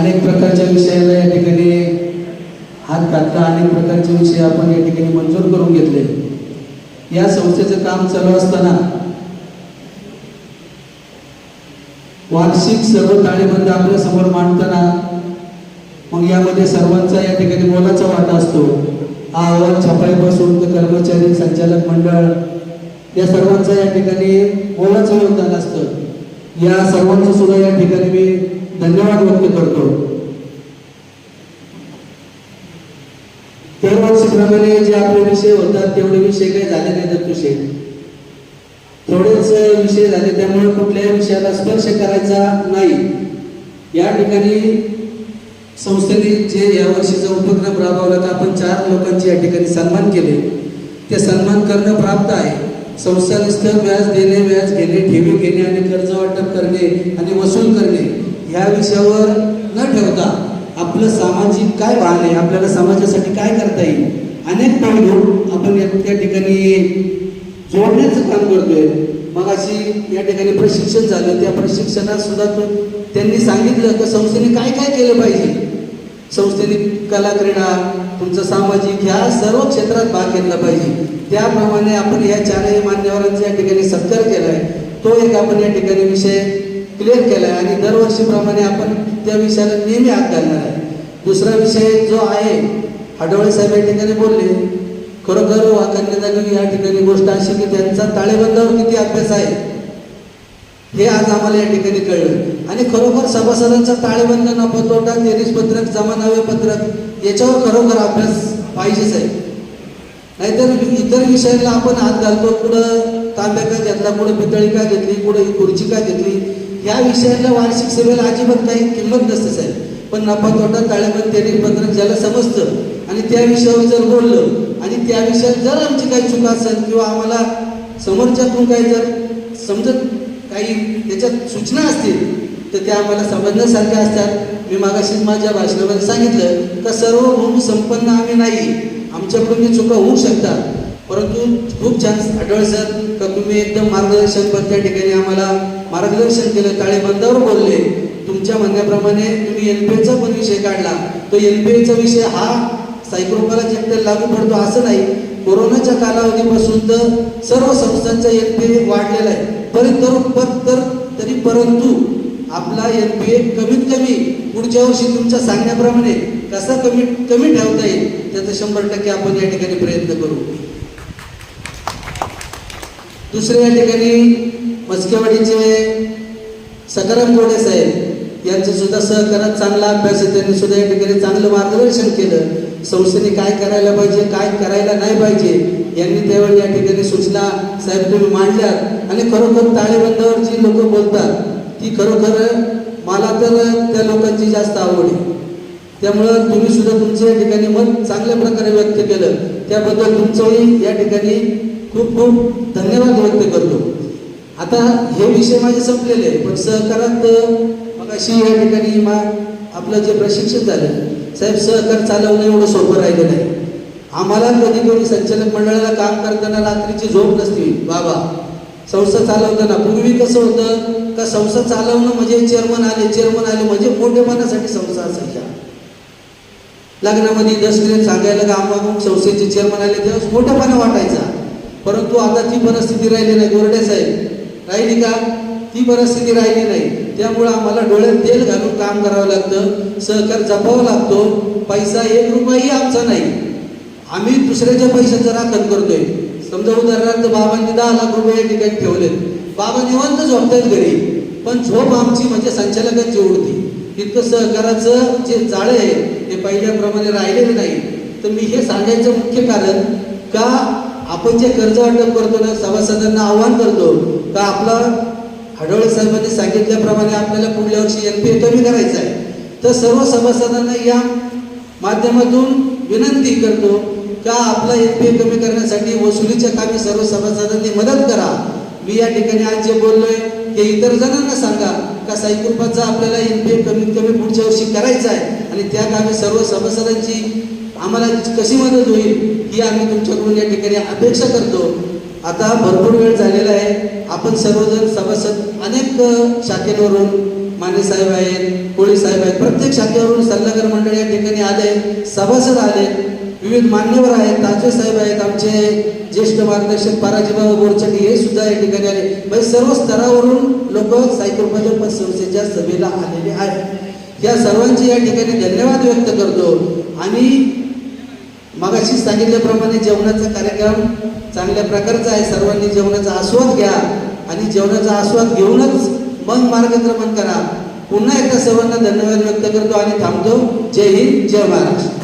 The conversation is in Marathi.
अनेक प्रकारच्या विषयाला या ठिकाणी हात घातला. अनेक प्रकारचे विषय आपण या ठिकाणी मंजूर करून घेतले. या संस्थेचं काम चालू असताना वार्षिक सर्व ताळेबंद आपल्यासमोर मांडताना मग यामध्ये सर्वांचा या ठिकाणी मोलाचा वाटा असतो. हा अहवाल छापाईपासून ते कर्मचारी संचालक मंडळ या सर्वांचा या ठिकाणी मोलाचं योगदान असतं. या सर्वांचं सुद्धा या ठिकाणी मी धन्यवाद व्यक्त करतो. दरवर्षीप्रमाणे जे आपले विषय होतात तेवढे विषय काही झाले नाही दत्तूशे थोडेच विषय झाले त्यामुळे कुठल्याही विषयाला स्पर्श करायचा नाही. या ठिकाणी संस्थेने जे या वर्षीचा उपक्रम राबवला तर आपण चार लोकांचे या ठिकाणी सन्मान केले. ते सन्मान करणं प्राप्त आहे. संस्था व्याज देणे व्याज घेणे ठेवी घेणे आणि कर्ज वाटप करणे आणि वसूल करणे ह्या विषयावर न ठेवता आपलं सामाजिक काय भान आहे आपल्याला समाजासाठी काय करता येईल? अनेक पैलू आपण त्या ठिकाणी जोडण्याचं काम करतोय. मग अशी या ठिकाणी प्रशिक्षण झालं त्या प्रशिक्षणात सुद्धा त्यांनी सांगितलं की संस्थेने काय काय केलं पाहिजे? संस्थेने कला क्रीडा तुमचं सामाजिक ह्या सर्व क्षेत्रात भाग घेतला पाहिजे. त्याप्रमाणे आपण या चारही मान्यवरांचा या ठिकाणी सत्कार केलाय. तो एक आपण या ठिकाणी विषय क्लिअर केलाय आणि दरवर्षीप्रमाणे आपण त्या विषयाला नेहमी हात घालणार आहे. दुसरा विषय जो आहे हडवळे साहेब या ठिकाणी बोलले खरोखर वाकण्याची या ठिकाणी गोष्ट अशी की त्यांचा ताळेबंदावर किती अभ्यास आहे हे आज आम्हाला या ठिकाणी कळलं. आणि खरोखर सभासदांचा ताळेबंद नफा तोटा तेरीस पत्रक जमा नावे पत्रक याच्यावर खरोखर अभ्यास पाहिजेच आहे. नाहीतर इतर विषयाला आपण हात घालतो कुठं तांब्या का घेतला कुठं पितळी का घेतली कुठं खुर्ची का घेतली या विषयाला वार्षिक सभेला अजिबात काही किंमत नसते साहेब. पण नफा तोटा ताळेबंद तेरीस पत्रक ज्याला समजतं आणि त्या विषयावर जर बोललं आणि त्या विषयात जर आमची काही चूक असेल किंवा आम्हाला समोरच्यातून काही जर समजत काही त्याच्यात सूचना असतील तर त्या आम्हाला समजण्यासारख्या असतात. मी मागाशी माझ्या भाषणामध्ये सांगितलं का सर्व भूम संपन्न आम्ही नाही. आमच्याकडून चुका होऊ शकतात. परंतु खूप छान आढळ सर का तुम्ही एकदम मार्गदर्शन पण त्या ठिकाणी आम्हाला मार्गदर्शन केलं ताळेबंदावर बोलले. तुमच्या म्हणण्याप्रमाणे तुम्ही एल पी एचा पण विषय काढला. तो एल पी एचा विषय हा सायक्रोपाला जे लागू पडतो असं नाही. कोरोनाच्या कालावधीपासून तर सर्व संस्थांचा एल पी ए वाढलेला आहे. परंतु पर तर तरी परंतु आपला एन पी ए कमीत कमी पुढच्या वर्षी तुमच्या सांगण्याप्रमाणे कसा कमी कमी ठेवता येईल त्याचा शंभर टक्के आपण या ठिकाणी प्रयत्न करू. दुसरे या ठिकाणी मस्केवाडीचे सकाराम गोडे साहेब यांचं सुद्धा सहकारात चांगला अभ्यास आहे. त्यांनी सुद्धा या ठिकाणी चांगलं मार्गदर्शन केलं. संस्थेने काय करायला पाहिजे काय करायला नाही पाहिजे यांनी त्यावेळी या ठिकाणी सूचना साहेब तुम्ही मांडल्यात. आणि खरोखर ताळेबंदावर जी लोक बोलतात ती खरोखर मला तर त्या लोकांची जास्त आवड आहे. त्यामुळं तुम्ही सुद्धा तुमचं या ठिकाणी मत चांगल्या प्रकारे व्यक्त केलं त्याबद्दल तुमचंही या ठिकाणी खूप खूप धन्यवाद व्यक्त करतो. आता हे विषय माझे संपलेले पण सहकारात मग अशी या ठिकाणी मा आपलं जे प्रशिक्षण झालं साहेब सहकार चालवणं एवढं सोपं राहिलं नाही. आम्हाला कधी कधी संचालक मंडळाला काम करताना रात्रीची झोप नसते. बाबा संस्था चालवताना पूर्वी कसं होतं का संस्था चालवणं म्हणजे चेअरमन आले चेअरमन आले म्हणजे मोठेपणासाठी संस्था असायच्या लग्नामध्ये दसरीत सांगायला का आम्हा संस्थेचे चेअरमन आले तेव्हा मोठेपणा वाटायचा. परंतु आता ती परिस्थिती राहिली नाही गोरडे साहेब राहिली का? ती परिस्थिती राहिली नाही. त्यामुळं आम्हाला डोळ्यात तेल घालून काम करावं लागतं सहकार जपावं लागतो पैसा एक रुपयाही आमचा नाही. आम्ही दुसऱ्याच्या पैशाचं राखण करतोय. समजा उदाहरणार्थ बाबांनी दहा लाख रुपये या ठिकाणी ठेवलेत. बाबा निवांत झोपतात घरी. पण झोप आमची म्हणजे संचालकांची उडती. तितकं सहकाराचं जे जाळे आहे ते पहिल्याप्रमाणे राहिलेलं नाही. तर मी हे सांगायचं मुख्य कारण का आपण जे कर्ज वाटप करतो ना सभासदांना आव्हान करतो का आपला हडवळे साहेबांनी सांगितल्याप्रमाणे आपल्याला पुढल्या वर्षी एन पी कमी करायचं आहे. तर सर्व सभासदांना या माध्यमातून विनंती करतो का आपला एन पी ए कमी करण्यासाठी वसुलीच्या कामी सर्व सभासदांनी मदत करा. मी या ठिकाणी आज जे बोललोय ते इतर जणांना सांगा. का साईकृपाचा आपल्याला एन कमीत कमी पुढच्या वर्षी करायचा आहे? आणि त्या कामी सर्व सभासदांची आम्हाला कशी मदत होईल ही आम्ही तुमच्याकडून या ठिकाणी अपेक्षा करतो. आता भरपूर वेळ झालेला आहे. आपण सर्वजण सभासद अनेक शाखेवरून माने साहेब आहेत कोळी साहेब आहेत प्रत्येक शाखेवरून सल्लागार मंडळ या ठिकाणी आले सभासद आले. विविध मान्यवर आहेत ताजे साहेब आहेत आमचे ज्येष्ठ मार्गदर्शक पाराजीबाबा बोरचंडी हे सुद्धा या ठिकाणी आले. म्हणजे सर्व स्तरावरून लोक सायकोच्या संस्थेच्या सभेला आलेले आहेत. या सर्वांचे या ठिकाणी धन्यवाद व्यक्त करतो. आणि मगाशी सांगितल्याप्रमाणे जेवणाचा कार्यक्रम चांगल्या प्रकारचा आहे. सर्वांनी जेवणाचा आस्वाद घ्या आणि जेवणाचा आस्वाद घेऊनच मग मार्गक्रमण करा. पुन्हा एकदा सर्वांना धन्यवाद व्यक्त करतो आणि थांबतो. जय हिंद जय महाराष्ट्र.